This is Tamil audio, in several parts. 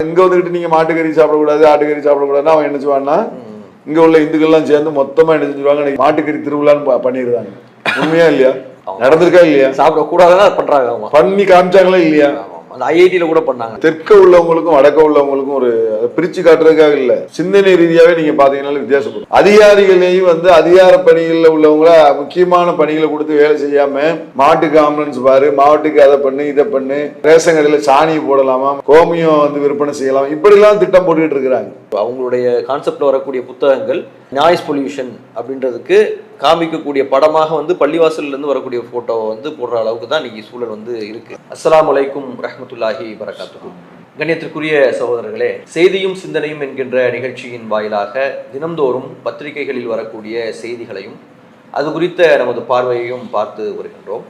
இங்க வந்துகிட்டு நீங்க மாட்டுக்கறி சாப்பிடக்கூடாது ஆட்டுக்கறி சாப்பிடக்கூடாதுன்னா அவன் என்ன செய்வான்னா இங்க உள்ள இந்துக்கள்லாம் சேர்ந்து மொத்தமா என்ன செஞ்சுருவாங்க இன்னைக்கு மாட்டுக்கறி திருவிழான்னு பண்ணிடுறாங்க உண்மையா இல்லையா? நடந்திருக்கா இல்லையா? சாப்பிடக்கூடாதுன்னா பண்றாங்க பண்ணி காமிச்சாங்களா இல்லையா. அந்த ஐஐடியில கூட பண்ணாங்க. தெற்க உள்ளவங்களுக்கும் வடக்க உள்ளவங்களுக்கும் ஒரு பிரிச்சு காட்டுறதுக்காக இல்ல. சிந்தனை ரீதியாவே நீங்க பாத்தீங்கன்னா வித்தியாசப்படும். அதிகாரிகளையும் வந்து அதிகார பணிகள்ல உள்ளவங்கள முக்கியமான பணிகளை கொடுத்து வேலை செய்யாம மாட்டுக்கு ஆம்புலன்ஸ் பாரு மாட்டுக்கு அதை பண்ணு இதை பண்ணு ரேஷன் கடையில சாணி போடலாமா கோமியம் வந்து விற்பனை செய்யலாம் இப்படி எல்லாம் திட்டம் போட்டுக்கிட்டு இருக்கிறாங்க. அவங்களுடைய கான்செப்ட்ல வரக்கூடிய புத்தகங்கள் நாய்ஸ் பொல்யூஷன் அப்படின்றதுக்கு காமிக்கக்கூடிய படமாக வந்து பள்ளிவாசல்லேருந்து வரக்கூடிய ஃபோட்டோவை வந்து போடுற அளவுக்கு தான் இன்னைக்கு சூழல் வந்து இருக்கு. அஸ்லாம் வலைக்கும் ரஹமத்துல்லாஹி வரகாத்துஹு கண்ணியத்திற்குரிய சகோதரர்களே செய்தியும் சிந்தனையும் என்கின்ற நிகழ்ச்சியின் வாயிலாக தினம்தோறும் பத்திரிகைகளில் வரக்கூடிய செய்திகளையும் அது குறித்த நமது பார்வையையும் பார்த்து வருகின்றோம்.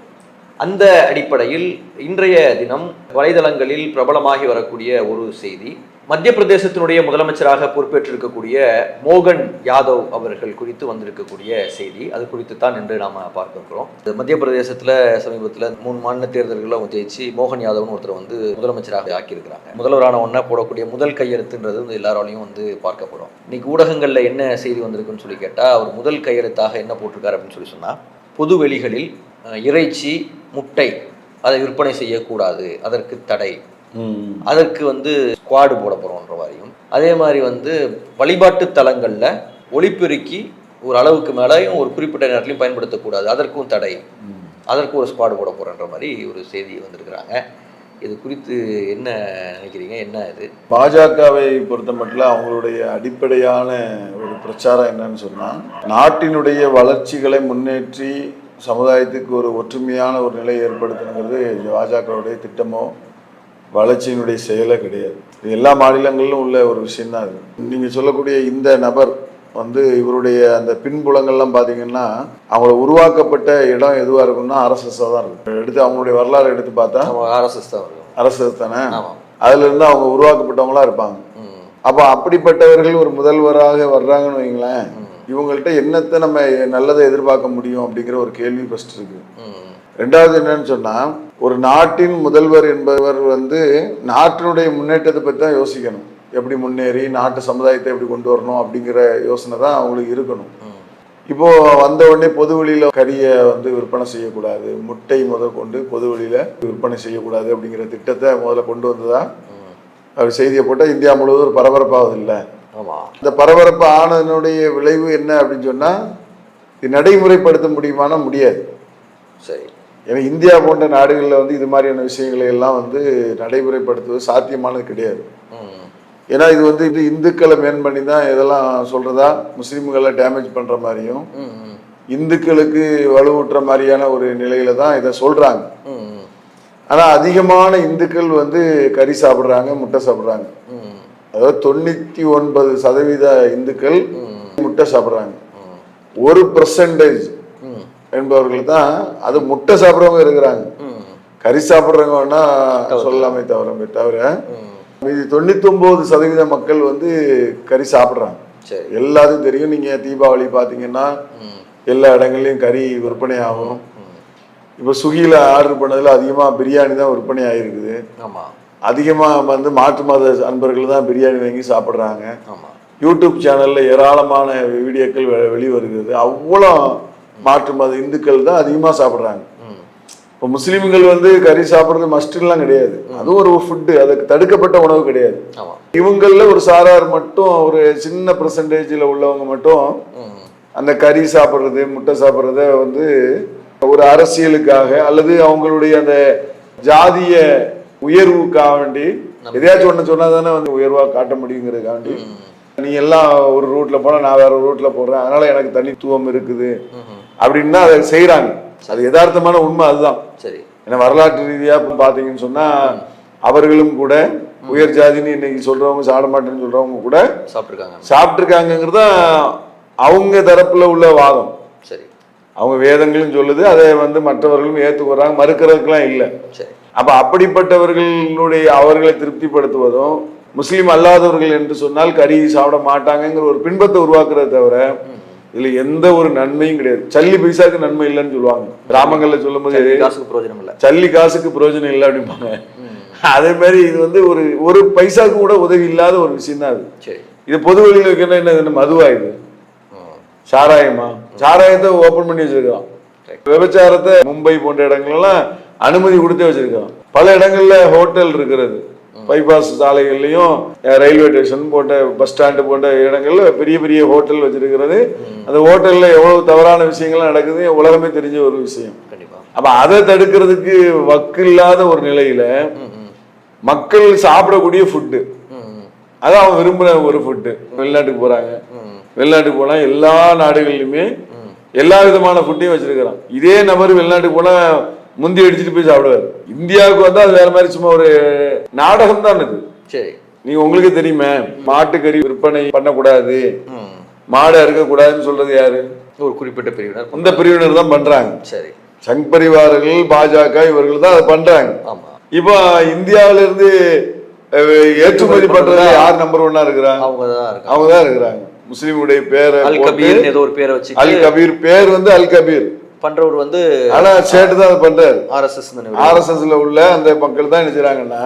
அந்த அடிப்படையில் இன்றைய தினம் வலைதளங்களில் பிரபலமாகி வரக்கூடிய ஒரு செய்தி மத்திய பிரதேசத்தினுடைய முதலமைச்சராக பொறுப்பேற்றிருக்கக்கூடிய மோகன் யாதவ் அவர்கள் குறித்து வந்திருக்கக்கூடிய செய்தி. அது குறித்து தான் இன்று நாம பார்க்கிறோம் மத்திய பிரதேசத்துல சமீபத்துல மூணு மாநில தேர்தல்களில் அவங்க ஜெயிச்சு மோகன் யாதவ்னு ஒருத்தர் வந்து முதலமைச்சராக ஆக்கியிருக்கிறாங்க. முதல்வரான ஒன்றா போடக்கூடிய முதல் கையெழுத்துன்றது வந்து எல்லாராலையும் வந்து பார்க்கப்படும். இன்னைக்கு ஊடகங்கள்ல என்ன செய்தி வந்திருக்குன்னு சொல்லி கேட்டா அவர் முதல் கையெழுத்தாக என்ன போட்டிருக்காரு அப்படின்னு சொல்லி சொன்னா பொது வெளிகளில் இறைச்சி முட்டை அதை விற்பனை செய்யக்கூடாது அதற்கு தடை. அதற்கு வந்து ஸ்குவாடு போட போகிறோன்ற மாதிரியும். அதே மாதிரி வந்து வழிபாட்டு தலங்களில் ஒளிப்பெருக்கி ஒரு அளவுக்கு மேலேயும் ஒரு குறிப்பிட்ட நேரத்திலையும் பயன்படுத்தக்கூடாது அதற்கும் தடை அதற்கு ஒரு ஸ்குவாடு போட போகிறன்ற மாதிரி ஒரு செய்தி வந்திருக்கிறாங்க. இது குறித்து என்ன நினைக்கிறீங்க? என்ன இது? பாஜகவை பொறுத்த மட்டும் அவங்களுடைய அடிப்படையான ஒரு பிரச்சாரம் என்னன்னு சொன்னா நாட்டினுடைய வளர்ச்சிகளை முன்னேற்றி சமுதாயத்துக்கு ஒரு ஒற்றுமையான ஒரு நிலை ஏற்படுத்தணுங்கிறது பாஜகவுடைய திட்டமோ வளர்ச்சியினுடைய செயலே கிடையாது. இது எல்லா மாநிலங்களிலும் உள்ள ஒரு விஷயம்தான் அது நீங்க சொல்லக்கூடிய இந்த நபர் வந்து இவருடைய அந்த பின்புலங்கள்லாம் பார்த்தீங்கன்னா அவங்கள உருவாக்கப்பட்ட இடம் எதுவாக இருக்கும்னா ஆர்எஸ்எஸ்ஸாக தான் இருக்கும். எடுத்து அவங்களுடைய வரலாறு எடுத்து பார்த்தா ஆர்எஸ்எஸ் தான் அரசு தானே? ஆமாம் அதுல இருந்து அவங்க உருவாக்கப்பட்டவங்களா இருப்பாங்க. அப்போ அப்படிப்பட்டவர்கள் ஒரு முதல்வராக வர்றாங்கன்னு வைங்களேன். இவங்கள்ட்ட என்னத்தை நம்ம நல்லதை எதிர்பார்க்க முடியும் அப்படிங்கிற ஒரு கேள்வி ஃபர்ஸ்ட் இருக்கு. ரெண்டாவது என்னன்னு சொன்னா ஒரு நாட்டின் முதல்வர் என்பவர் வந்து நாட்டினுடைய முன்னேற்றத்தை பற்றி தான் யோசிக்கணும். எப்படி முன்னேறி நாட்டு சமுதாயத்தை எப்படி கொண்டு வரணும் அப்படிங்கிற யோசனை தான் அவங்களுக்கு இருக்கணும். இப்போ வந்த உடனே பொது வெளியில கறியை வந்து விற்பனை செய்யக்கூடாது முட்டை முதல் கொண்டு பொது வெளியில விற்பனை செய்யக்கூடாது அப்படிங்கிற திட்டத்தை முதல்ல கொண்டு வந்ததா? அவர் செய்தியை போட்டால் இந்தியா முழுவதும் ஒரு பரபரப்பாகுது இல்லை. ஆமாம் இந்த பரபரப்பு ஆனதனுடைய விளைவு என்ன அப்படின்னு சொன்னா இது நடைமுறைப்படுத்த முடியுமானா முடியாது. சரி. ஏன்னா இந்தியா போன்ற நாடுகளில் வந்து இது மாதிரியான விஷயங்களை எல்லாம் வந்து நடைமுறைப்படுத்துவது சாத்தியமானது கிடையாது. ஏன்னா இது வந்து இது இந்துக்களை மேன் பண்ணி தான் இதெல்லாம் சொல்றதா முஸ்லீம்களை டேமேஜ் பண்ற மாதிரியும் இந்துக்களுக்கு வலுவூட்டுற மாதிரியான ஒரு நிலையில தான் இதை சொல்றாங்க. ம் ம். ஆனா அதிகமான இந்துக்கள் வந்து கறி சாப்பிடுறாங்க முட்டை சாப்பிடுறாங்க. அதாவது தொண்ணூத்தி ஒன்பது சதவீத இந்துக்கள் முட்டை சாப்பிடுறாங்க. ஒரு பர்சன்டேஜ் என்பவர்கள் தான் அது முட்டை சாப்பிட்றவங்க இருக்கிறாங்க. கறி சாப்பிட்றவங்க வேணா சொல்லலாமே தவிர தவிர மீதி தொண்ணூத்தி ஒன்பது சதவீத மக்கள் வந்து கறி சாப்பிட்றாங்க. எல்லாத்துக்கும் தெரியும். நீங்க தீபாவளி பார்த்தீங்கன்னா எல்லா இடங்கள்லயும் கறி விற்பனை ஆகும். இப்போ ஸ்விக்கியில் ஆர்டர் பண்ணதுல அதிகமாக பிரியாணி தான் விற்பனை ஆகிருக்குது ஆமாம் அதிகமாக வந்து மாற்று மத அன்பர்கள் தான் பிரியாணி வாங்கி சாப்பிட்றாங்க. யூடியூப் சேனலில் ஏராளமான வீடியோக்கள் வெ- வெளிவருகிறது. அவ்வளோ மாற்று மத இந்துக்கள் தான் அதிகமாக சாப்பிட்றாங்க. இப்போ முஸ்லீம்கள் வந்து கறி சாப்பிட்றது மஸ்ட்லாம் கிடையாது. அதுவும் ஒரு ஃபுட்டு அதுக்கு தடுக்கப்பட்ட உணவு கிடையாது. இவங்களில் ஒரு சாரார் மட்டும் ஒரு சின்ன பர்சன்டேஜில் உள்ளவங்க மட்டும் அந்த கறி சாப்பிட்றது முட்டை சாப்பிட்றத வந்து ஒரு அரசியலுக்காக அல்லது அவங்களுடைய அந்த ஜாதிய உயர்வுக்காக வேண்டி எதையாச்சும் ஒன்று சொன்னா தானே வந்து உயர்வாக காட்ட முடியுங்கிறதுக்காக வேண்டி ம். நீ எல்லாம் ஒரு ரூட்ல போனா நான் வேற ஒரு ரூட்ல போடுறேன் அதனால எனக்கு தனித்துவம் இருக்குது. அப்படின்னு அதை செய்றாங்க. அது யதார்த்தமான உண்மை அதுதான். சரி. ஏன்னா வரலாற்று ரீதியா பாத்தீங்கன்னு சொன்னா அவர்களும் கூட உயர் ஜாதின்னு இன்னைக்கு சொல்றவங்க சாப்பிட மாட்டேன்னு சொல்றவங்க கூட சாப்பிட்ருக்காங்க சாப்பிட்டுருக்காங்கிறது தான் அவங்க தரப்புல உள்ள வாதம். சரி. அவங்க வேதங்களும் சொல்லுது அதை வந்து மற்றவர்களும் ஏத்துக்கிறாங்க மறுக்கிறதுக்கெல்லாம் இல்லை. சரி. அப்ப அப்படிப்பட்டவர்களுடைய அவர்களை திருப்திப்படுத்துவதும் முஸ்லீம் அல்லாதவர்கள் என்று சொன்னால் கறி சாப்பிட மாட்டாங்கங்கிற ஒரு பின்பத்தை உருவாக்குறத தவிர இதுல எந்த ஒரு நன்மையும் கிடையாது. சல்லி பைசாக்கு நன்மை இல்லைன்னு சொல்லுவாங்க. கிராமங்கள்ல சொல்லும்போது காசுக்கு பிரயோஜனம் இல்லை. சல்லி காசுக்கு பிரயோஜனம் இல்லை அப்படிம்பாங்க. அதே மாதிரி இது வந்து ஒரு ஒரு பைசாக்கு கூட உதவி இல்லாத ஒரு விஷயம் தான் அது இது பொது வழியில் வைக்கணும் என்ன மதுவா இது. சாராயமா? சாராயத்தை ஓபன் பண்ணி வச்சிருக்கான் விபச்சாரத்தை மும்பை போன்ற இடங்கள்லாம் அனுமதி கொடுத்தே வச்சிருக்கான் பல இடங்கள்ல ஹோட்டல் இருக்கிறது. பைபாஸ் சாலைகள்லயும் ரயில்வே ஸ்டேஷன் போன்ற பஸ் ஸ்டாண்டு போன்ற இடங்கள்ல பெரிய பெரிய ஹோட்டல் வச்சிருக்கிறது. அந்த ஹோட்டல்ல எவ்வளவு தவறான விஷயங்கள்லாம் நடக்குது உலகமே தெரிஞ்ச ஒரு விஷயம். அப்ப அதை தடுக்கிறதுக்கு வக்கு இல்லாத ஒரு நிலையில மக்கள் சாப்பிடக்கூடிய ஃபுட்டு அதான் அவன் விரும்பின ஒரு ஃபுட்டு வெளிநாட்டுக்கு போறாங்க. வெளிநாட்டுக்கு போனா எல்லா நாடுகள்லையுமே எல்லா விதமான ஃபுட்டையும் வச்சிருக்கிறான். இதே நபர் வெளிநாட்டுக்கு போனா முந்தி அடிச்சுட்டு போய் சாப்பிடுவாரு. இந்தியாவுக்கு வந்தா அது வேற மாதிரி சும்மா ஒரு நாடகம் தான் இது சரி. நீங்க உங்களுக்கு தெரியுமே மாட்டுக்கறி விற்பனை பண்ணக்கூடாது. மாடு அறுக்கக்கூடாதுன்னு சொல்றது யாரு? ஒரு குறிப்பிட்ட பிரிவினர் இந்த பிரிவினர் தான் பண்றாங்க. சரி. சங் பரிவாரர்கள் பாஜக இவர்கள் தான் அதை பண்றாங்க. ஆமா. இப்போ இந்தியாவில இருந்து ஏற்றுமதி பண்றதுல யார் நம்பர் ஒன்னா இருக்கிறாங்க அவங்க தான் அவங்க தான் இருக்கிறாங்க. முஸ்லீமுடைய பேரை அல் கபீர் ஏதோ ஒரு பேரை வச்சு அல் கபீர் பேர் வந்து அல் கபீர். பண்றவர் வந்து ஆனா சேட்டு தான் அதை பண்றாரு. ஆர்எஸ்எஸ் ஆர்எஸ்எஸ்ல உள்ள அந்த மக்கள் தான் என்ன செய்றாங்கன்னா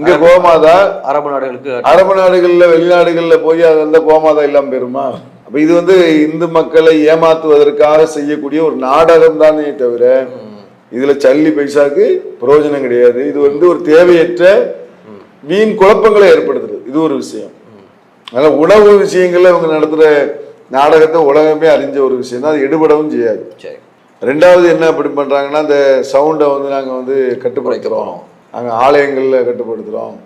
இங்க கோமாதா அரபு நாடுகளுக்கு அரபு நாடுகள்ல வெளிநாடுகள்ல போய் அது வந்து கோமாதா இல்லாம போயிருமா? அப்ப இது வந்து இந்து மக்களை ஏமாத்துவதற்காக செய்யக்கூடிய ஒரு நாடகம் தானே தவிர இதுல சல்லி பைசாக்கு பிரயோஜனம் கிடையாது. இது வந்து ஒரு தேவையற்ற வீண் குழப்பங்களை ஏற்படுத்துறது இது ஒரு விஷயம். அதனால உணவு விஷயங்கள்ல இவங்க நடத்துற நாடகத்தை உலகமே அறிஞ்ச ஒரு விஷயம் தான். அது எடுபடவும் செய்யாது. சரி. ரெண்டாவது என்ன அப்படி பண்றாங்கன்னா அந்த சவுண்டை வந்து நாங்க வந்து கட்டுப்படுத்துறோம். நாங்க ஆலயங்கள்ல கட்டுப்படுத்துறோம்.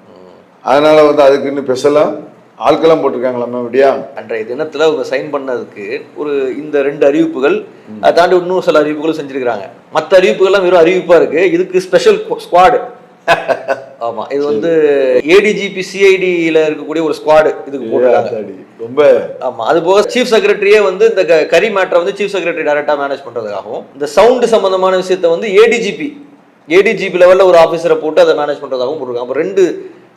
அதனால வந்து அதுக்குன்னு ஸ்பெஷலா ஆட்கள்லாம் போட்டிருக்காங்களாமா அப்படியா? அன்றைய தினத்துல அவங்க சைன் பண்ணதுக்கு ஒரு இந்த ரெண்டு அறிவிப்புகள் அதை தாண்டி இன்னும் சில அறிவிப்புகளும் செஞ்சிருக்காங்க மற்ற அறிவிப்புகள்லாம் வெறும் அறிவிப்பா இருக்கு. இதுக்கு ஸ்பெஷல் ஸ்குவாடு ஆமா இது வந்து ஏடிஜிபி சிஐடியில இருக்கக்கூடிய ஒரு ஸ்குவாடு இதுக்கு போட்டிருக்காங்க. ரொம்ப ஆமா அது போக சீஃப் செக்ரட்டரியே வந்து இந்த கரி மேட்டரை வந்து சீஃப் செக்ரட்டரி டைரக்டா மேனேஜ் பண்றதுக்காகவும் இந்த சவுண்ட் சம்பந்தமான விஷயத்தை வந்து ஏடிஜிபி ஏடிஜிபி லெவல்ல ஒரு ஆபீசரை போட்டு அதை மேனேஜ் பண்றதாகவும் போட்டிருக்காங்க அப்ப ரெண்டு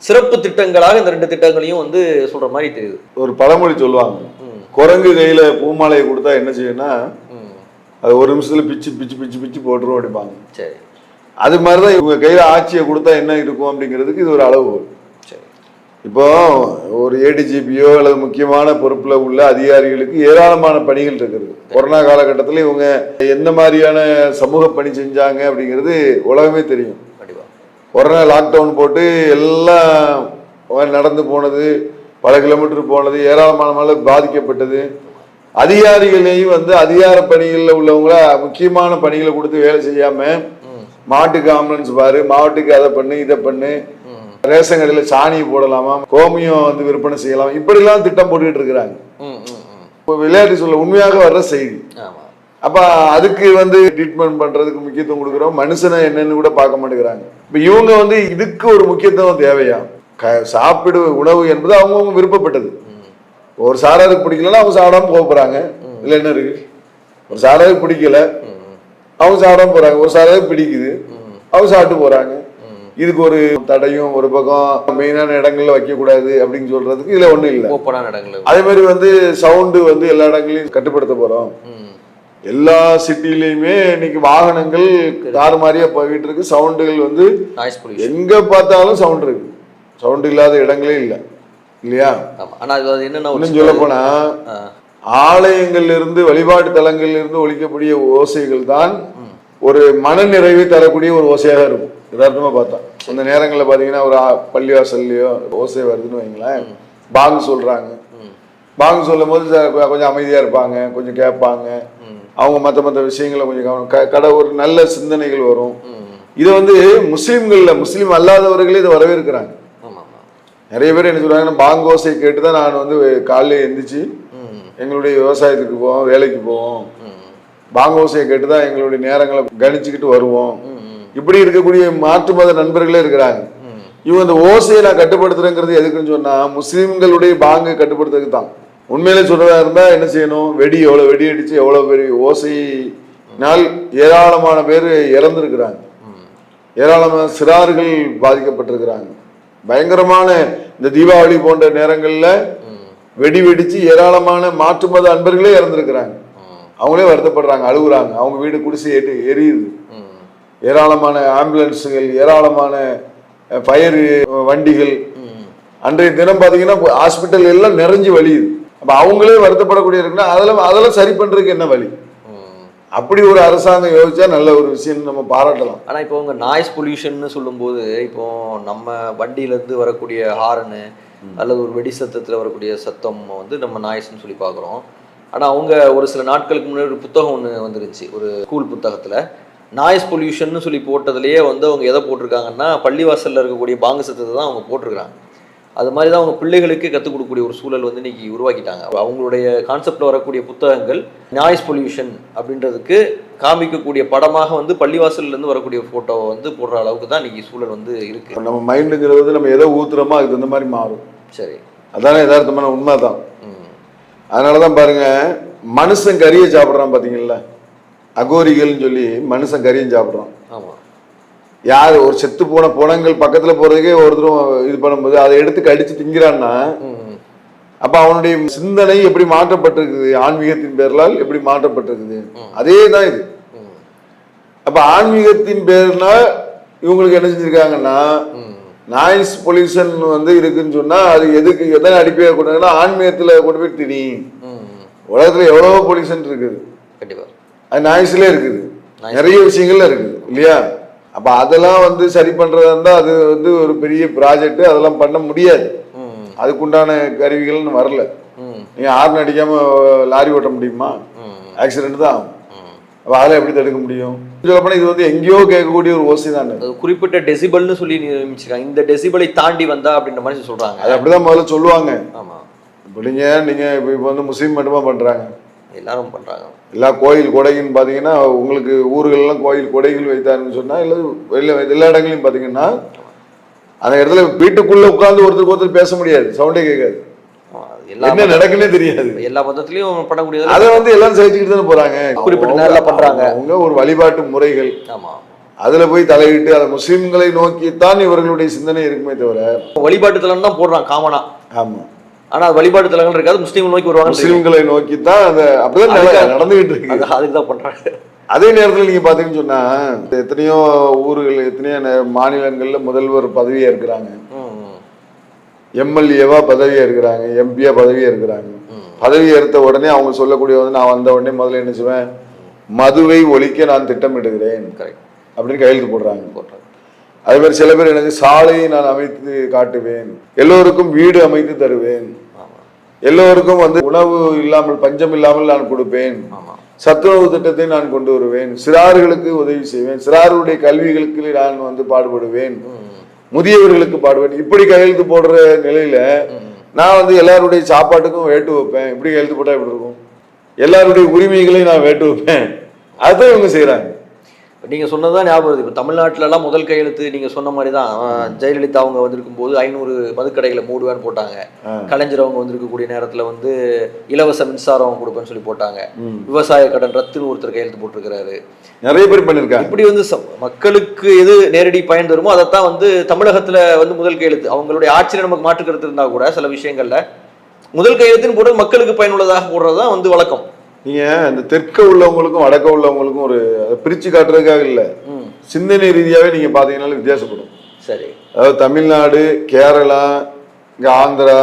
சிறப்பு திட்டங்களாக இந்த ரெண்டு திட்டங்களையும் வந்து சொல்ற மாதிரி தெரியுது. ஒரு பழமொழி சொல்லுவாங்க. குரங்கு கையில பூமாலையை கொடுத்தா என்ன செய்யும்னா ம். அது ஒரு நிமிஷத்துல பிச்சு பிச்சு பிச்சு பிச்சு போட்டுரும் அப்படிப்பாங்க சரி. அது மாதிரிதான் இவங்க கையில ஆட்சியை கொடுத்தா என்ன இருக்கும் அப்படிங்கிறதுக்கு இது ஒரு அளவு இப்போ ஒரு ஏடிஜிபியோ அல்லது முக்கியமான பொறுப்புல உள்ள அதிகாரிகளுக்கு ஏராளமான பணிகள் இருக்குது. கொரோனா காலகட்டத்தில் இவங்க எந்த மாதிரியான சமூக பணி செஞ்சாங்க அப்படிங்கிறது உலகமே தெரியும். கொரோனா லாக்டவுன் போட்டு எல்லாம் நடந்து போனது பல கிலோமீட்டர் போனது ஏராளமான பாதிக்கப்பட்டது. அதிகாரிகளையும் வந்து அதிகார பணிகளில் உள்ளவங்கள முக்கியமான பணிகளை கொடுத்து வேலை செய்யாம ம். மாட்டுக்கு ஆம்புலன்ஸ் பாரு மாட்டுக்கு அதை பண்ணு இதை பண்ணு ரேஷன் கடையில் சாணி போடலாமா? கோமியம் வந்து விற்பனை செய்யலாம்? இப்படிலாம் திட்டம் போட்டுக்கிட்டு இருக்கிறாங்க. இப்போ விளையாட்டு சொல்ல உண்மையாக வர்ற செய்தி. ஆமா. அப்ப அதுக்கு வந்து ட்ரீட்மெண்ட் பண்றதுக்கு முக்கியத்துவம் கொடுக்குறோம். மனுஷனை என்னன்னு கூட பார்க்க மாட்டேங்கிறாங்க. இப்ப இவங்க வந்து இதுக்கு ஒரு முக்கியத்துவம் தேவையா? க- சாப்பிடு உணவு என்பது அவங்கவுங்க விருப்பப்பட்டது. ஒரு சாராருக்கு பிடிக்கலன்னா அவங்க சாப்பிடாம போக இல்ல என்ன இருக்கு? ஒரு சாராருக்கு பிடிக்கல. அவங்க சாப்பிடாம போறாங்க. ஒரு சாராருக்கு பிடிக்குது. அவங்க சாப்பிட்டு போறாங்க. ம் இதுக்கு ஒரு தடையும் ஒரு பக்கம் மெயினான இடங்கள்ல வைக்க கூடாது அப்படின்னு சொல்றதுக்கு இதுல ஒண்ணும் இல்லை. ஓப்பனான இடங்கள் அதே மாதிரி வந்து சவுண்டு வந்து எல்லா இடங்களையும் கட்டுப்படுத்த போறோம். எல்லா சிட்டிலையுமே இன்னைக்கு வாகனங்கள் தாறுமாறியா போயிட்டு இருக்கு. சவுண்டுகள் வந்து எங்க பார்த்தாலும் சவுண்ட் இருக்கு. சவுண்ட் இல்லாத இடங்களே இல்லை. இல்லையா? ஆனா அது என்னன்னா சொல்ல போனா ஆலயங்கள்ல இருந்து வழிபாட்டு தலங்கள்ல இருந்து ஒழிக்கக்கூடிய ஓசைகள் தான் ஒரு மன நிறைவை தரக்கூடிய ஒரு ஓசையாக இருக்கும். யதார்த்தமா பார்த்தா. அந்த நேரங்கள்ல பாத்தீங்கன்னா ஒரு பள்ளிவாசல்லையோ ஓசை வருதுன்னு வைங்களேன். பாங்கு சொல்றாங்க. ம். பாங்கு சொல்லும் போது கொஞ்சம் அமைதியா இருப்பாங்க கொஞ்சம் கேட்பாங்க. அவங்க மற்ற மற்ற விஷயங்களை கொஞ்சம் கவனம் கடை ஒரு நல்ல சிந்தனைகள் வரும். இதை வந்து முஸ்லீம்கள்ல முஸ்லீம் அல்லாதவர்களே இதை வரவேற்கிறாங்க. நிறைய பேர் என்ன சொல்றாங்கன்னா பாங்கோசை கேட்டு தான் நான் வந்து காலையில எந்திரிச்சு எங்களுடைய விவசாயத்துக்கு போவோம் வேலைக்கு போவோம். பாங்கோசையை கேட்டு தான் எங்களுடைய நேரங்களை கணிச்சுக்கிட்டு வருவோம். இப்படி இருக்கக்கூடிய மாற்று மத நண்பர்களே இருக்கிறாங்க. இவங்க இந்த ஓசையை நான் கட்டுப்படுத்துறேங்கிறது எதுக்குன்னு சொன்னா முஸ்லீம்களுடைய பாங்கை கட்டுப்படுத்துறதுக்கு தான். உண்மையிலே சொல்றதா இருந்தா என்ன செய்யணும்? வெடி எவ்வளவு வெடி அடிச்சு எவ்வளவு பெரிய ஓசையினால் ஏராளமான பேர் இறந்துருக்கிறாங்க. ஏராளமான சிறார்கள் பாதிக்கப்பட்டிருக்கிறாங்க. பயங்கரமான இந்த தீபாவளி போன்ற நேரங்கள்ல வெடி வெடிச்சு ஏராளமான மாற்று மத அன்பர்களே இறந்துருக்கிறாங்க. அவங்களே வருத்தப்படுறாங்க அழுகுறாங்க. அவங்க வீடு குடிசை எரியுது ஏராளமான ஆம்புலன்ஸுகள் ஏராளமான ஃபயர் வண்டிகள். அன்றைய தினம் பார்த்தீங்கன்னா ஹாஸ்பிட்டல் எல்லாம் நிறைஞ்சு வலியுது அப்போ அவங்களே வருத்தப்படக்கூடிய இருக்குன்னா அதெல்லாம் அதெல்லாம் சரி பண்ணுறதுக்கு என்ன வழி? அப்படி ஒரு அரசாங்கம் யோசிச்சா நல்ல ஒரு விஷயம் நம்ம பாராட்டலாம். ஆனா இப்போ உங்க நாய்ஸ் பொல்யூஷன்னு சொல்லும்போது இப்போ நம்ம வண்டியில இருந்து வரக்கூடிய ஹாரனு அல்லது ஒரு வெடி சத்தத்துல வரக்கூடிய சத்தம் வந்து நம்ம நாய்ஸ்னு சொல்லி பார்க்குறோம் ஆனா அவங்க ஒரு சில நாட்களுக்கு முன்னாடி ஒரு புத்தகம் ஒன்று வந்துருச்சு ஒரு ஸ்கூல் புத்தகத்துல. நாய்ஸ் பொல்யூஷன்னு சொல்லி போட்டதுலயே வந்து அவங்க எதை போட்டிருக்காங்கன்னா பள்ளிவாசல்ல இருக்கக்கூடிய பாங்கு சத்தத்தை தான் அவங்க போட்டிருக்காங்க அது மாதிரி தான் அவங்க பிள்ளைகளுக்கு கற்றுக் கொடுக்கக்கூடிய ஒரு சூழல் வந்து இன்னைக்கு உருவாக்கிட்டாங்க. அவங்களுடைய கான்செப்டில் வரக்கூடிய புத்தகங்கள் நாய்ஸ் பொல்யூஷன் அப்படின்றதுக்கு காமிக்கக்கூடிய படமாக வந்து பள்ளிவாசல்ல இருந்து வரக்கூடிய ஃபோட்டோவை வந்து போடுற அளவுக்கு தான் இன்னைக்கு சூழல் வந்து இருக்கு. இப்ப நம்ம மைண்டுங்கிறது வந்து நம்ம எதை ஊத்துறோமோ அதுக்கு தகுந்த மாதிரி மாறும். சரி. அதானே யதார்த்தமான உண்மை தான் அதனால தான் பாருங்க மனுஷன் கறியை சாப்பிட்றான் பார்த்தீங்களா அகோரிகள்னு சொல்லி மனுஷன் கறியும் சாப்பிட்றான். ஆமா. யார் ஒரு செத்து போன புணங்கள் பக்கத்துல போறதுக்கே ஒருத்தரும் இது பண்ணும்போது அதை எடுத்து கடிச்சு திங்கிறான்னா அப்ப அவனுடைய சிந்தனை எப்படி மாற்றப்பட்டிருக்குது? ஆன்மீகத்தின் பேரலால் எப்படி மாற்றப்பட்டிருக்குது. அதே தான் இது. அப்ப ஆன்மீகத்தின் பேர்னா இவங்களுக்கு என்ன செஞ்சிருக்காங்கன்னா நாய்ஸ் பொல்யூஷன் வந்து இருக்குன்னு சொன்னா அது எதுக்கு எதனை அடிப்படையாக கொண்டு ஆன்மீகத்துல கொண்டு போய் திணி. உலகத்துல எவ்வளவோ பொல்யூஷன் இருக்குது. கண்டிப்பா. அது நாய்ஸ்ல இருக்குது. நிறைய விஷயங்கள்ல இருக்குது. இல்லையா? அப்ப அதெல்லாம் வந்து சரி பண்றதா இருந்தா அது வந்து ஒரு பெரிய ப்ராஜெக்ட் அதெல்லாம் பண்ண முடியாது. அதுக்குண்டான கருவிகள்னு வரல. ம். நீங்க ஹார்ன் அடிக்காம லாரி ஓட்ட முடியுமா? ஆக்சிடென்ட் தான் ஆகும். அப்ப அதெல்லாம் எப்படி தடுக்க முடியும்? சொல்லப்போனா இது வந்து எங்கேயோ கேட்கக்கூடிய ஒரு ஓசை தானே. குறிப்பிட்ட டெசிபல்னு சொல்லி நியமிச்சிருக்காங்க இந்த டெசிபலை தாண்டி வந்தா அப்படின்ற மாதிரி சொல்றாங்க. அது அப்படிதான் முதல்ல சொல்லுவாங்க. ஆமா. இப்போ நீங்க நீங்க இப்போ இப்போ வந்து முஸ்லீம் மட்டுமா பண்றாங்க? எல்லாரும் பண்றாங்க. எல்லா கோயில் கொடைக்குன்னு பார்த்தீங்கன்னா உங்களுக்கு ஊர்கள்லாம் கோயில் கொடைகள் வைத்தாருன்னு சொன்னா இல்லை வெளில எல்லா இடங்களையும் பார்த்தீங்கன்னா அந்த இடத்துல வீட்டுக்குள்ள உட்கார்ந்து ஒருத்தருக்கு ஒருத்தர் பேச முடியாது சவுண்டே கேட்காது. என்ன நடக்குன்னே தெரியாது. எல்லா மதத்துலயும் பண்ணக்கூடியது அதை வந்து எல்லாரும் சகிச்சுக்கிட்டு தானே போறாங்க. குறிப்பிட்ட நேரத்துல பண்றாங்க. அவங்க ஒரு வழிபாட்டு முறைகள். ஆமா. அதுல போய் தலையிட்டு அதை முஸ்லிம்களை நோக்கித்தான் இவர்களுடைய சிந்தனை இருக்குமே தவிர வழிபாட்டு தலம் தான் போடுறான் காமனா. ஆமா. ஆனா அது வழிபாட்டு தலங்கள் இருக்காது. முஸ்லீம் நோக்கி வருவாங்க முஸ்லிம்களை நோக்கித்தான் அந்த அப்படிதான் நடந்துகிட்டு இருக்கு. அது அதுக்கு தான் பண்றாங்க. அதே நேரத்தில் நீங்க பாத்தீங்கன்னு சொன்னா எத்தனையோ ஊர்கள் எத்தனையோ மாநிலங்கள்ல முதல்வர் பதவியா இருக்கிறாங்க எம்எல்ஏவா பதவியா இருக்கிறாங்க எம்பியா பதவியா இருக்கிறாங்க. பதவி எடுத்த உடனே அவங்க சொல்லக்கூடிய வந்து நான் வந்த உடனே முதல்ல என்ன செய்வேன்? மதுவை ஒழிக்க நான் திட்டமிடுகிறேன். கரெக்ட் அப்படின்னு கையெழுத்து போடுறாங்க. போடுறாங்க. அதே மாதிரி சில பேர் எனக்கு சாலையை நான் அமைத்து காட்டுவேன். எல்லோருக்கும் வீடு அமைத்து தருவேன். எல்லோருக்கும் வந்து உணவு இல்லாமல் பஞ்சம் இல்லாமல் நான் கொடுப்பேன். சத்துணவு திட்டத்தை நான் கொண்டு வருவேன். சிறார்களுக்கு உதவி செய்வேன். சிறார்களுடைய கல்விகளுக்கு நான் வந்து பாடுபடுவேன். முதியவர்களுக்கு பாடுவேன். இப்படி கையெழுத்து போடுற நிலையில நான் வந்து எல்லாருடைய சாப்பாட்டுக்கும் வேட்டு வைப்பேன். இப்படி கையெழுத்து போட்டா எப்படி இருக்கும்? எல்லாருடைய உரிமைகளையும் நான் வேட்டு வைப்பேன். அதுதான் இவங்க செய்றாங்க. இப்ப நீங்க சொன்னதுதான் ஞாபகம் வருது. இப்போ தமிழ்நாட்டுல எல்லாம் முதல் கையெழுத்து நீங்க சொன்ன மாதிரி தான் ஜெயலலிதா அவங்க வந்திருக்கும் போது ஐநூறு மதுக்கடைகளை மூடுவேன்னு போட்டாங்க. கலைஞர் அவங்க வந்திருக்கக்கூடிய நேரத்துல வந்து இலவச மின்சாரம் கொடுப்பேன்னு சொல்லி போட்டாங்க. விவசாய கடன் ரத்துன்னு ஒருத்தர் கையெழுத்து போட்டிருக்கிறாரு. நிறைய பேர் பண்ணிருக்காங்க இப்படி வந்து மக்களுக்கு எது நேரடி பயன் தருமோ அதைத்தான் வந்து தமிழகத்துல வந்து முதல் கையெழுத்து. அவங்களுடைய ஆட்சியில நமக்கு மாற்று கருத்து இருந்தா கூட சில விஷயங்கள்ல முதல் கையெழுத்துன்னு போடுறது மக்களுக்கு பயனுள்ளதாக போடுறது தான் வந்து வழக்கம். நீங்க இந்த தெற்க உள்ளவங்களுக்கும் வடக்க உள்ளவங்களுக்கும் ஒரு பிரிச்சு காட்டுறதுக்காக இல்ல. சிந்தனை ரீதியாவே நீங்க பாத்தீங்கன்னா வித்தியாசப்படும். சரி. அதாவது தமிழ்நாடு கேரளா இங்க ஆந்திரா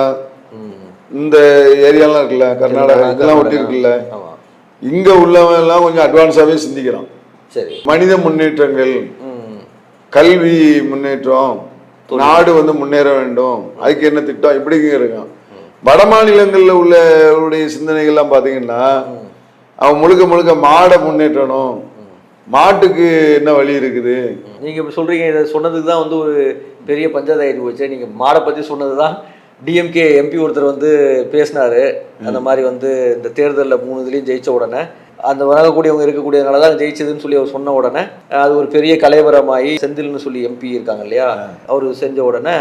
இந்த ஏரியாலாம் இருக்குல்ல கர்நாடகா இதெல்லாம் ஒட்டி இருக்குல்ல. இங்க உள்ளவன் எல்லாம் கொஞ்சம் அட்வான்ஸாவே சிந்திக்கிறான். சரி. மனித முன்னேற்றங்கள் கல்வி முன்னேற்றம் நாடு வந்து முன்னேற வேண்டும் அதுக்கு என்ன திட்டம் இப்படி இருக்கான். வட மாநிலங்கள்ல உள்ளவருடைய சிந்தனைகள்லாம் பாத்தீங்கன்னா அவன் முழுக்க முழுக்க மாடை முன்னேற்றணும். மாட்டுக்கு என்ன வழி இருக்குது? நீங்க இப்ப சொல்றீங்க இதை சொன்னதுக்கு தான் வந்து ஒரு பெரிய பஞ்சாயத்து போச்சு. நீங்க மாடை பத்தி சொன்னது தான் டிஎம்கே எம்பி ஒருத்தர் வந்து பேசினாரு. அந்த மாதிரி வந்து இந்த தேர்தலில் மூணு இதுலையும் ஜெயிச்ச உடனே அந்த வரக்கூடியவங்க இருக்கக்கூடியதுனால தான் ஜெயிச்சதுன்னு சொல்லி அவர் சொன்ன உடனே அது ஒரு பெரிய கலைவரமாகி செந்தில்னு சொல்லி எம்பி இருக்காங்க இல்லையா? அவர் செஞ்ச உடனே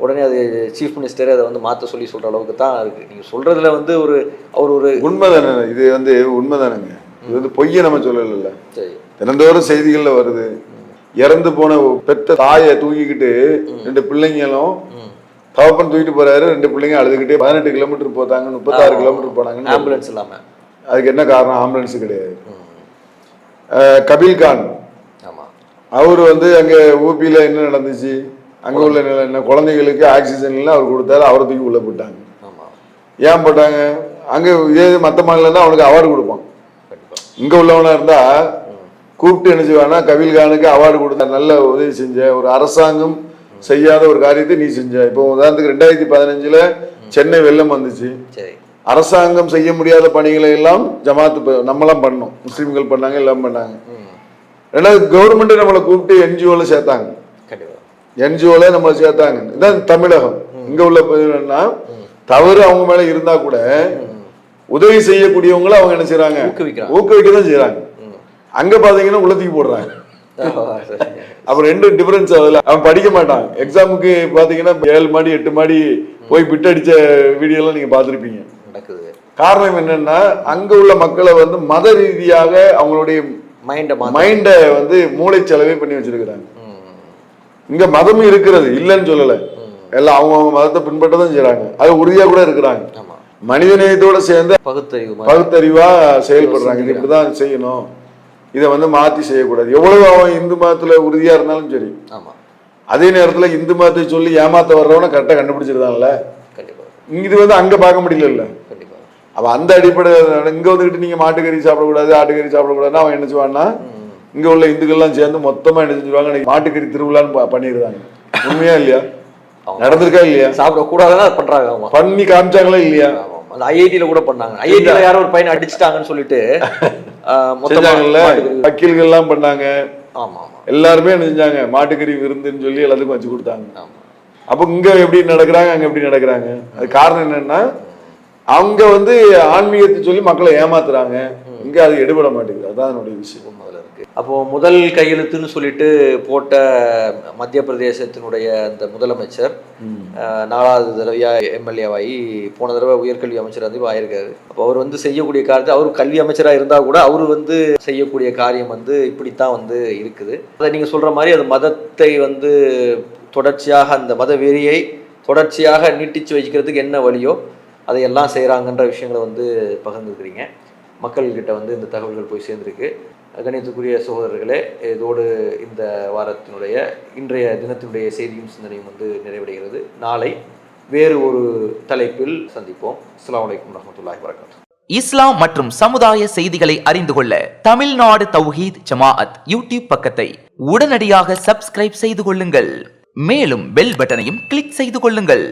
உடனே அது சீஃப் மினிஸ்டர் அதை வந்து மாற்ற சொல்லி சொல்ற அளவுக்கு தான் இருக்கு. நீங்க சொல்றதுல வந்து ஒரு அவர் ஒரு உண்மைதானே? இது வந்து உண்மைதானேங்க. இது வந்து பொய்யை நம்ம சொல்லல சரி. தினந்தோறும் செய்திகள்ல வருது. இறந்து போன பெத்த தாயை தூக்கிக்கிட்டு ரெண்டு பிள்ளைங்களும் ம். தகப்பன் தூக்கிட்டு போறாரு. ரெண்டு பிள்ளைங்க அழுதுகிட்டே பதினெட்டு கிலோமீட்டர் போதாங்க முப்பத்தாறு கிலோமீட்டர் போனாங்கன்னு ஆம்புலன்ஸ் இல்லாம. அதுக்கு என்ன காரணம்? ஆம்புலன்ஸ் கிடையாது. கபீல் கான் ஆமா. அவர் வந்து அங்க ஊபியில என்ன நடந்துச்சு? அங்க உள்ள நில என்ன குழந்தைகளுக்கு ஆக்சிஜன் இல்லை அவர் கொடுத்தாரு அவரை தூக்கி உள்ள போட்டாங்க. ஏன் போட்டாங்க? அங்க இதே மற்ற மாநிலம் அவனுக்கு அவார்டு கொடுப்பான். இங்க உள்ளவனா இருந்தா கூப்பிட்டு என்ன செய்வானா கபில்கானுக்கு அவார்டு கொடுத்த நல்ல உதவி செஞ்ச ஒரு அரசாங்கம் செய்யாத ஒரு காரியத்தை நீ செஞ்ச. இப்போ உதாரணத்துக்கு ரெண்டாயிரத்தி பதினஞ்சுல சென்னை வெள்ளம் வந்துச்சு. அரசாங்கம் செய்ய முடியாத பணிகளை எல்லாம் ஜமாத்து நம்மளாம் பண்ணோம். முஸ்லீம்கள் பண்ணாங்க எல்லாம் பண்ணாங்க. ரெண்டாவது கவர்மெண்ட் நம்மளை கூப்பிட்டு என்ஜிஓல சேர்த்தாங்க. என்ஜிஓல நம்மளை சேர்த்தாங்க. இதான் தமிழகம். இங்க உள்ள என்னன்னா தவறு அவங்க மேல இருந்தா கூட உதவி செய்யக்கூடியவங்கள அவங்க என்ன ஊக்குவிக்கிறாங்க. ஊக்குவிக்க தான் செய்றாங்க. ம் அங்க பாத்தீங்கன்னா உள்ளத்துக்கு போடுறாங்க. ஆ, சரி. அப்ப ரெண்டு டிஃபரன்ஸ் அதுல. அவன் படிக்க மாட்டான். எக்ஸாமுக்கு பாத்தீங்கன்னா ஏழு மாடி எட்டு மாடி போய் பிட் அடிச்ச வீடியோ எல்லாம் நீங்க பாத்திருப்பீங்க காரணம் என்னன்னா அங்க உள்ள மக்களை வந்து மத ரீதியாக அவங்களுடைய மைண்டை மைண்டை வந்து மூளைச்சலவை பண்ணி வச்சிருக்கிறாங்க. இங்க மதமும் இருக்கிறது இல்லைன்னு சொல்லல. எல்லாம் அவங்க அவங்க மதத்தை பின்பற்ற தான் செய்றாங்க. அது உறுதியா கூட இருக்கிறாங்க. மனிதநேயத்தோட சேர்ந்து பகுத்தறிவு பகுத்தறிவா செயல்படுறாங்க. இது இப்படிதான் செய்யணும். இதை வந்து மாத்தி செய்யக்கூடாது. எவ்வளவு அவன் இந்து மதத்துல உறுதியா இருந்தாலும் சரி. அதே நேரத்துல இந்து மதத்தை சொல்லி ஏமாத்த வர்றவன கரெக்டா கண்டுபிடிச்சிருந்தான்ல இது வந்து அங்க பார்க்க முடியல கண்டிப்பா. அவ அந்த அடிப்படை இங்க வந்துகிட்டு நீங்க மாட்டுக்கறி சாப்பிடக்கூடாது ஆட்டுக்கறி சாப்பிடக்கூடாதுன்னா அவன் என்ன செய்வான்னா இங்க உள்ள இந்துக்கள்லாம் சேர்ந்து மொத்தமா என்ன செஞ்சுருவாங்க? மாட்டுக்கறி திருவிழான்னு பண்ணிடுறாங்க உண்மையா இல்லையா. நடந்திருக்கா இல்லையா? சாப்பிடக்கூடாதுன்னா அது பண்றாங்க ஆமா. பண்ணி காமிச்சாங்களா இல்லையா. அந்த ஐஐடியில கூட பண்ணாங்க. ஐஐடியில யாரோ ஒரு பையனை அடிச்சிட்டாங்கன்னு சொல்லிட்டு ஆ, மொத்தமா செஞ்சாங்கல்ல? மாட்டுக்கறி- வக்கீல்கள் எல்லாம் பண்ணாங்க. ஆமா ஆமா. எல்லாருமே என்ன செஞ்சாங்க? மாட்டுக்கறி விருந்துன்னு சொல்லி எல்லாத்துக்கும் வச்சு கொடுத்தாங்க. அப்ப இங்க எப்படி நடக்கிறாங்க? அங்க எப்படி நடக்கிறாங்க? அது காரணம் என்னன்னா அவங்க வந்து ஆன்மீகத்தை சொல்லி மக்களை ஏமாத்துறாங்க. இங்க அது எடுபட மாட்டேங்குது. அதான் அதனுடைய விஷயம். முதல்ல இருக்கு. அப்போ முதல் கையெழுத்துன்னு சொல்லிட்டு போட்ட மத்திய பிரதேசத்தினுடைய அந்த முதலமைச்சர் நாலாவது தடவையா எம்எல்ஏவாகி போன தடவை உயர்கல்வி அமைச்சர் வந்து ஆயிருக்காரு. அப்போ அவர் வந்து செய்யக்கூடிய காரியத்தை அவர் கல்வி அமைச்சராக இருந்தால் கூட அவர் வந்து செய்யக்கூடிய காரியம் வந்து இப்படித்தான் வந்து இருக்குது. அதை நீங்கள் சொல்ற மாதிரி அது மதத்தை வந்து தொடர்ச்சியாக அந்த மத வெறியை தொடர்ச்சியாக நீட்டிச்சு வைக்கிறதுக்கு என்ன வழியோ அதையெல்லாம் செய்கிறாங்கன்ற விஷயங்களை வந்து பகிர்ந்துக்கிறீங்க. மக்கள்கிட்ட வந்து இந்த தகவல்கள் போய் சேர்ந்திருக்கு. கணியத்துக்குரிய சகோதரர்களே இதோடு இந்த வாரத்தினுடைய இன்றைய தினத்தினுடைய செய்தியும் சிந்தனையும் வந்து நிறைவடைகிறது. நாளை வேறு ஒரு தலைப்பில் சந்திப்போம். அஸ்லாம் அலைக்கும் வரஹ்மத்துல்லாஹி வரகாத்து இஸ்லாம் மற்றும் சமுதாய செய்திகளை அறிந்து கொள்ள தமிழ்நாடு தௌஹீத் ஜமாஅத் யூடியூப் பக்கத்தை உடனடியாக சப்ஸ்கிரைப் செய்து கொள்ளுங்கள். மேலும் பெல் பட்டனையும் கிளிக் செய்து கொள்ளுங்கள்.